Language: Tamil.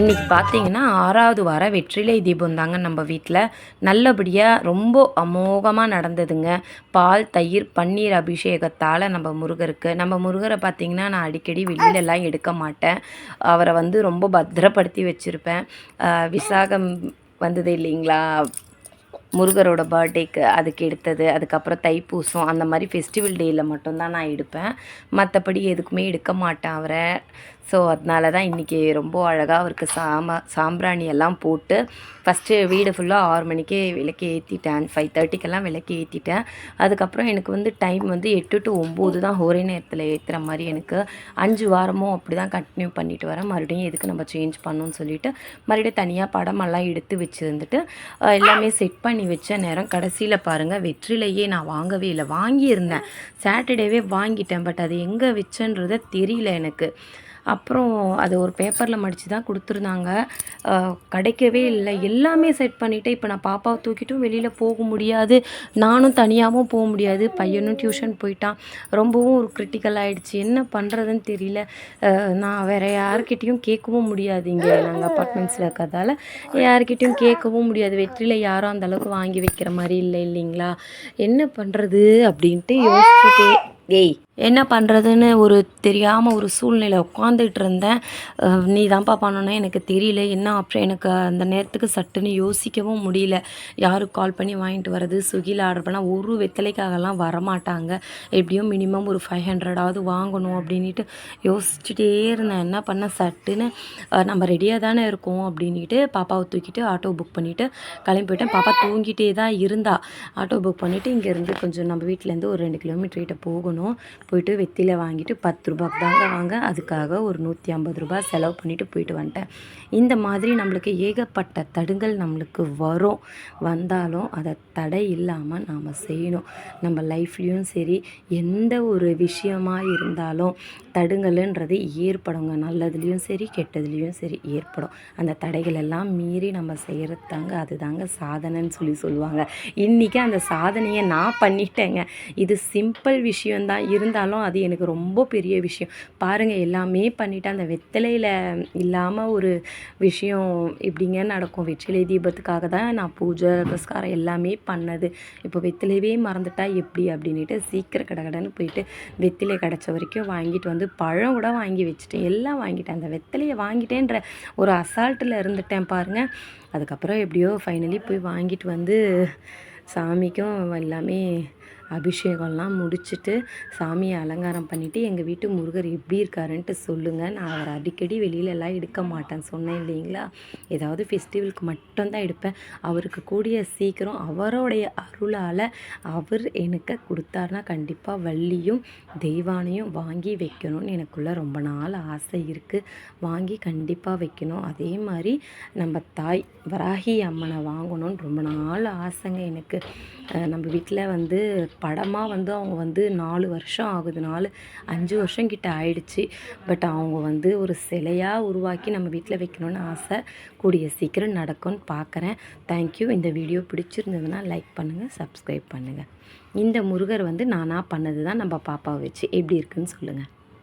இன்றைக்கி பார்த்தீங்கன்னா ஆறாவது வார வெற்றிலை தீபம் தாங்க நம்ம வீட்டில் நல்லபடியாக ரொம்ப அமோகமாக நடந்ததுங்க. பால் தயிர் பன்னீர் அபிஷேகத்தால் நம்ம முருகருக்கு. நம்ம முருகரை பார்த்திங்கன்னா நான் அடிக்கடி வெளியிலலாம் எடுக்க மாட்டேன். அவரை வந்து ரொம்ப பத்திரப்படுத்தி வச்சுருப்பேன். விசாகம் வந்தது இல்லைங்களா? முருகரோட பர்த்டேக்கு அதுக்கு எடுத்தது அதுக்கப்புறம் தைப்பூசம் அந்த மாதிரி ஃபெஸ்டிவல் டேயில் மட்டும்தான் நான் எடுப்பேன். மற்றபடி எதுக்குமே எடுக்க மாட்டேன் அவரை. ஸோ அதனால தான் இன்றைக்கி ரொம்ப அழகாக அவருக்கு சாம சாம்பிராணி எல்லாம் போட்டு ஃபஸ்ட்டு வீடு ஃபுல்லாக ஆறு மணிக்கே விளக்கு ஏற்றிட்டேன் ஃபைவ் தேர்ட்டிக்கெல்லாம் விளக்கு ஏற்றிட்டேன் அதுக்கப்புறம் எனக்கு வந்து டைம் வந்து எட்டு டு ஒம்பது தான் ஒரே நேரத்தில் ஏற்றுற மாதிரி எனக்கு அஞ்சு வாரமும் அப்படி தான் கண்டினியூ பண்ணிட்டு வரேன் மறுபடியும் எதுக்கு நம்ம சேஞ்ச் பண்ணணும்னு சொல்லிட்டு மறுபடியும் தனியாக படமெல்லாம் எடுத்து வச்சுருந்துட்டு எல்லாமே செட் பண்ணி வச்ச நேரம் கடைசியில் பாருங்கள் வெற்றிலையே நான் வாங்கவே இல்லை. வாங்கியிருந்தேன். சாட்டர்டேவே வாங்கிட்டேன். பட் அது எங்கே வச்சேன்றதை தெரியல எனக்கு. அப்புறம் அது ஒரு பேப்பரில் மடித்து தான் கொடுத்துருந்தாங்க. கிடைக்கவே இல்லை. எல்லாமே செட் பண்ணிவிட்டு இப்போ நான் பாப்பாவை தூக்கிட்டும் வெளியில் போக முடியாது. நானும் தனியாகவும் போக முடியாது. பையனும் டியூஷன் போயிட்டான். ரொம்பவும் ஒரு கிரிட்டிக்கல் ஆகிடுச்சு என்ன பண்ணுறதுன்னு தெரியல. நான் வேறு யார்கிட்டேயும் கேட்கவும் முடியாது. இங்கே நாங்கள் அப்பார்ட்மெண்ட்ஸில் இருக்கிறதால யார்கிட்டயும் கேட்கவும் முடியாது. வெற்றியில் யாரும் அந்தளவுக்கு வாங்கி வைக்கிற மாதிரி இல்லை இல்லைங்களா? என்ன பண்ணுறது அப்படின்ட்டு யோசிச்சுட்டே ஏய் என்ன பண்ணுறதுன்னு ஒரு தெரியாமல் ஒரு சூழ்நிலை உட்காந்துட்டு இருந்தேன். நீ தான்ப்பா பண்ணணும் எனக்கு தெரியல. என்ன ஆப்ஷன்? எனக்கு அந்த நேரத்துக்கு சட்டுன்னு யோசிக்கவும் முடியல. யாருக்கு கால் பண்ணி வாங்கிட்டு வர்றது ஸ்விக்கியில் ஆர்டர் பண்ணால் ஒரு வெத்தலைக்காகலாம் வரமாட்டாங்க. எப்படியும் மினிமம் ஒரு ஃபைவ் ஹண்ட்ரடாவது வாங்கணும் அப்படின்ட்டு யோசிச்சுட்டே இருந்தேன். என்ன பண்ண? சட்டுன்னு நம்ம ரெடியாக தானே இருக்கோம் அப்படின்ட்டு பாப்பாவை தூக்கிட்டு ஆட்டோ புக் பண்ணிவிட்டு கிளம்பி போயிட்டேன். பாப்பா தூங்கிட்டே தான் இருந்தா. ஆட்டோ புக் பண்ணிவிட்டு இங்கேருந்து கொஞ்சம் நம்ம வீட்டிலேருந்து ஒரு ரெண்டு கிலோமீட்டர் கிட்ட போகணும். போயிட்டு வெத்தில வாங்கிட்டு பத்து ரூபாய்க்கு தாங்க வாங்க. அதுக்காக ஒரு நூற்றி ஐம்பது ரூபாய் செலவு பண்ணிவிட்டு போயிட்டு வந்துட்டேன். இந்த மாதிரி நம்மளுக்கு ஏகப்பட்ட தடுங்கள் நம்மளுக்கு வரும். வந்தாலும் அதை தடை இல்லாமல் நாம் செய்யணும். நம்ம லைஃப்லேயும் சரி எந்த ஒரு விஷயமாக இருந்தாலும் தடுங்கல்ன்றது ஏற்படுங்க. நல்லதுலேயும் சரி கெட்டதுலேயும் சரி ஏற்படும். அந்த தடைகள் எல்லாம் மீறி நம்ம செய்கிறது தாங்க அதுதாங்க சாதனைன்னு சொல்லி சொல்லுவாங்க. இன்றைக்கி அந்த சாதனையை நான் பண்ணிட்டேங்க. இது சிம்பிள் விஷயம் விஷயந்தான் இருந்தாலும் அது எனக்கு ரொம்ப பெரிய விஷயம். பாருங்கள் எல்லாமே பண்ணிவிட்டு அந்த வெத்தலையில் இல்லாமல் ஒரு விஷயம் இப்படிங்க நடக்கும்? வெற்றிலை தீபத்துக்காக தான் நான் பூஜை புரஸ்காரம் எல்லாமே பண்ணது. இப்போ வெத்திலையவே மறந்துட்டா எப்படி? அப்படின்ட்டு சீக்கிரம் கடகடன்னு போயிட்டு வெத்திலை கிடச்ச வரைக்கும் வாங்கிட்டு வந்து பழம் கூட வாங்கி வச்சுட்டேன். எல்லாம் வாங்கிட்டேன். அந்த வெத்தலையை வாங்கிட்டேன்ற ஒரு அசால்ட்டில் இருந்துட்டேன் பாருங்கள் அதுக்கப்புறம் எப்படியோ ஃபைனலி போய் வாங்கிட்டு வந்து சாமிக்கும் எல்லாமே அபிஷேகம்லாம் முடிச்சுட்டு சாமியை அலங்காரம் பண்ணிவிட்டு எங்கள் வீட்டு முருகர் எப்படி இருக்காருன்ட்டு சொல்லுங்கள் நான் அவரை அடிக்கடி வெளியிலலாம் எடுக்க மாட்டேன் சொன்னேன் இல்லைங்களா? ஏதாவது ஃபெஸ்டிவலுக்கு மட்டும்தான் எடுப்பேன். அவருக்கு கூடிய சீக்கிரம் அவருடைய அருளால் அவர் எனக்கு கொடுத்தாருனா கண்டிப்பாக வள்ளியும் தெய்வானையும் வாங்கி வைக்கணும்னு எனக்குள்ள ரொம்ப நாள் ஆசை இருக்குது வாங்கி கண்டிப்பாக வைக்கணும். அதே மாதிரி நம்ம தாய் வராகி அம்மனை வாங்கணும்னு ரொம்ப நாள் ஆசைங்க எனக்கு. நம்ம வீட்டில் வந்து படமாக வந்து அவங்க வந்து நாலு வருஷம் ஆகுது நாலு அஞ்சு வருஷம் கிட்ட ஆயிடுச்சு. பட் அவங்க வந்து ஒரு சிலையாக உருவாக்கி நம்ம வீட்டில் வைக்கணும்னு ஆசை. கூடிய சீக்கிரம் நடக்கும்னு பார்க்குறேன் தேங்க்யூ இந்த வீடியோ பிடிச்சிருந்ததுன்னா லைக் பண்ணுங்கள் சப்ஸ்கிரைப் பண்ணுங்கள் இந்த முருகர் வந்து நானாக பண்ணது தான் நம்ம பாப்பாவை வச்சு. எப்படி இருக்குன்னு சொல்லுங்கள்